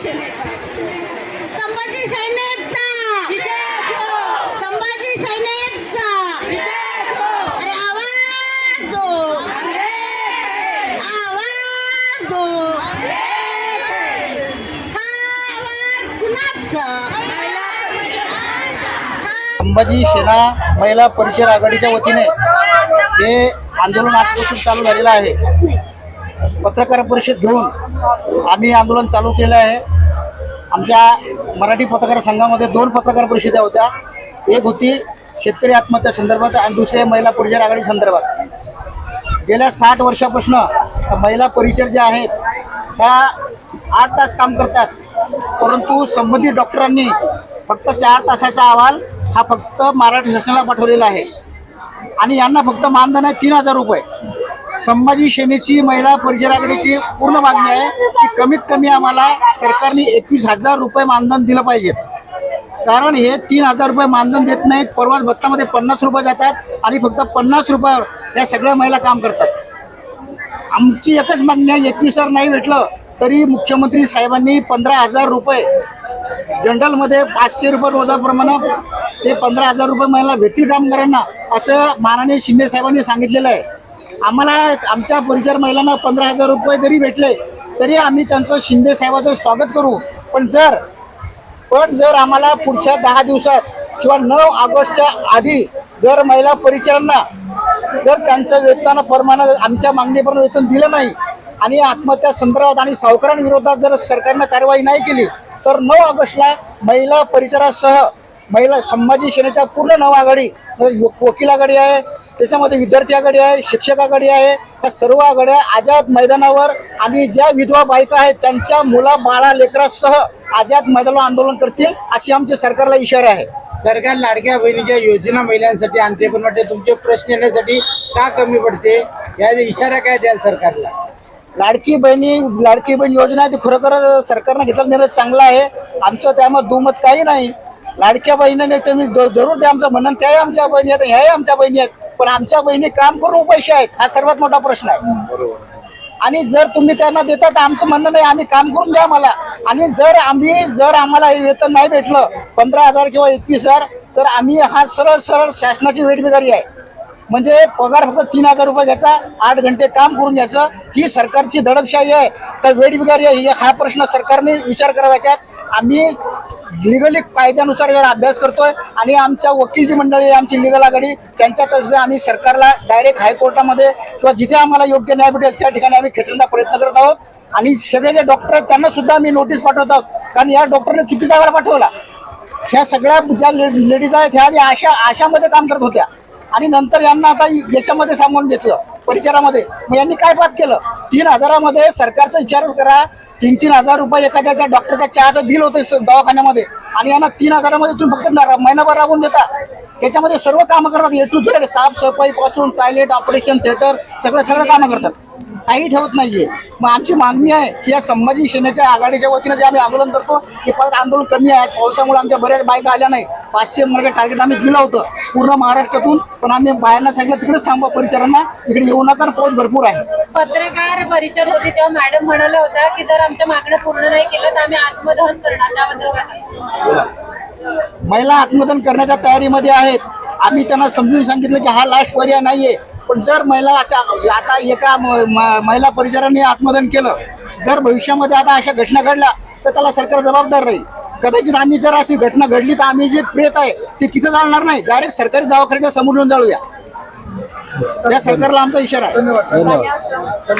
शिवसेनेचा. संभाजी संभाजी अरे आवाज दो. आवाज दो. आवाज कुणाचा? संभाजी सेना महिला परिचय आघाडीच्या वतीने हे आंदोलन आजपासून चालू झालेलं आहे. पत्रकार परिषद घेऊन आम्ही आंदोलन चालू केलं आहे. आमच्या मराठी पत्रकार संघामध्ये दोन पत्रकार परिषदा होत्या. एक होती शेतकरी आत्महत्या संदर्भात आणि दुसरी महिला परिचर आघाडी संदर्भात. गेल्या साठ वर्षापासून महिला परिचर ज्या आहेत त्या आठ तास काम करतात. परंतु संबंधित डॉक्टरांनी फक्त चार तासाचा अहवाल हा फक्त महाराष्ट्र शासनाला पाठवलेला आहे. आणि यांना फक्त मानधन आहे तीन हजार रुपये. संभाजी सेनेची महिला परिचय आघाडीची पूर्ण मागणी आहे की कमीत कमी आम्हाला सरकारने एकवीस हजार रुपये मानधन दिलं पाहिजे. कारण हे तीन हजार रुपये मानधन देत नाहीत परवाच भत्तामध्ये पन्नास रुपये जातात आणि फक्त पन्नास रुपयावर या सगळ्या महिला काम करतात. आमची एकच मागणी आहे एकवीस हजार नाही भेटलं तरी मुख्यमंत्री साहेबांनी पंधरा हजार रुपये जनरलमध्ये पाचशे रुपये रोजाप्रमाणे ते पंधरा हजार रुपये महिला भेटतील कामगारांना असं माननीय शिंदे साहेबांनी सांगितलेलं आहे. आम्हाला आमच्या परिसर महिलांना पंधरा हजार रुपये जरी भेटले तरी आम्ही त्यांचं शिंदे साहेबाचं स्वागत करू. पण जर पण जर आम्हाला पुढच्या दहा दिवसात किंवा नऊ ऑगस्टच्या आधी जर महिला परिचारांना जर त्यांचं वेतनानं प्रमाणे आमच्या मागणीप्रमाणे वेतन दिलं नाही आणि आत्महत्या संदर्भात आणि सावकारांविरोधात जर सरकारनं कारवाई नाही केली तर नऊ ऑगस्टला महिला परिचारासह महिला संभाजी सेनेच्या पूर्ण नऊ आघाडी म्हणजे वकील आघाडी आहे त्याच्यामध्ये विद्यार्थी आघाडी आहे शिक्षक आघाडी आहे या सर्व आघाड्या आझाद मैदानावर आणि ज्या विधवा बायका आहेत त्यांच्या मुला बाळा लेकरासह आझाद मैदानावर आंदोलन करतील अशी आमच्या सरकारला इशारा आहे. सरकार लाडक्या बहिणीच्या योजना महिलांसाठी आणते पण वाटते तुमचे प्रश्न येण्यासाठी का कमी पडते? या इशारा काय द्याल सरकारला? लाडकी बहिणी लाडकी बहीण योजना आहे ती खरोखर सरकारनं घेतलेला निर्णय चांगला आहे. आमचं त्यामध्ये दुमत काही नाही. लाडक्या बहिणीने तुम्ही जरूर द्या आमचं म्हणणं त्याही आमच्या बहिणी आहेत ह्याही आमच्या बहिणी आहेत. पण आमच्या बहिणी काम करून पैसे आहेत हा सर्वात मोठा प्रश्न आहे. आणि जर तुम्ही त्यांना देता तर आमचं म्हणणं नाही आम्ही काम करून द्या आम्हाला. आणि जर आम्ही जर आम्हाला हे वेतन नाही भेटलं पंधरा हजार किंवा एकवीस हजार तर आम्ही हा सरळ सरळ शासनाची वेटबिगारी आहे. म्हणजे पगार फक्त तीन हजार रुपये घ्यायचा आठ घंटे काम करून घ्यायचं ही सरकारची दडपशाही आहे. तर वेटबिगारी आहे हा प्रश्न सरकारने विचार करावा आम्ही लिगली कायद्यानुसार जर अभ्यास करतोय आणि आमच्या वकील जी मंडळी आमची लिगल आघाडी त्यांच्यातर्फे आम्ही सरकारला डायरेक्ट हायकोर्टामध्ये किंवा जिथे आम्हाला योग्य न्याय भेटेल त्या ठिकाणी आम्ही खेचण्याचा प्रयत्न करत आहोत. आणि सगळे जे डॉक्टर आहेत त्यांना सुद्धा आम्ही नोटीस पाठवत आहोत. कारण या डॉक्टरने चुकीचा आवाज पाठवला. ह्या सगळ्या ज्या लेडीज आहेत ह्या आधी आशा आशामध्ये काम करत होत्या. आणि नंतर यांना आता याच्यामध्ये सामावून घेतलं. परिचारामध्ये मग यांनी काय पाप केलं? तीन हजारामध्ये सरकारचा विचारच करा. तीन तीन हजार रुपये एखाद्या त्या डॉक्टरच्या चहाचं बिल होतं स- दवाखान्यामध्ये. आणि यांना तीन हजारामध्ये तुम्ही फक्त महिनाभर राबवून देता. त्याच्यामध्ये सर्व कामं करतात. ए टू झेड साफसफाई पासून टॉयलेट ऑपरेशन थिएटर सगळं सगळं कामं करतात. काही ठेवत नाहीये. मग आमची मागणी आहे की या संभाजी सेनेच्या आघाडीच्या वतीनं जे आम्ही आंदोलन करतो ते परत आंदोलन कमी आहे. पावसामुळे आमच्या बऱ्याच बायका आल्या नाही पाचशे म्हणजे टार्गेट आम्ही दिलं होतं. पूर्ण महाराष्ट्रातून. पण आम्ही बाहेरना सांगितलं तिकडेच थांबवा परिचारांना इकडे येऊ नका पाऊस भरपूर आहे. पत्रकार परिषद होती तेव्हा मॅडम म्हणाल्या होत्या की जर आमच्या मागण्या पूर्ण नाही केल्या तर आम्ही आत्मदहन करणार. त्याबद्दल महिला आत्मदन करण्याच्या तयारीमध्ये आहेत. आम्ही त्यांना समजून सांगितलं की हा लास्ट पर्याय नाहीये. पण जर महिला अशा आता एका महिला परिचाराने आत्मदन केलं जर भविष्यामध्ये आता अशा घटना घडल्या तर त्याला सरकार जबाबदार राहील. कदाचित आम्ही जर अशी घटना घडली तर आम्ही जे प्रेत आहे ते तिथं जाणार नाही. डायरेक्ट सरकारी दवाखान्याच्या समोर येऊन जाऊया. या सरकारला आमचा इशारा आहे. धन्यवाद.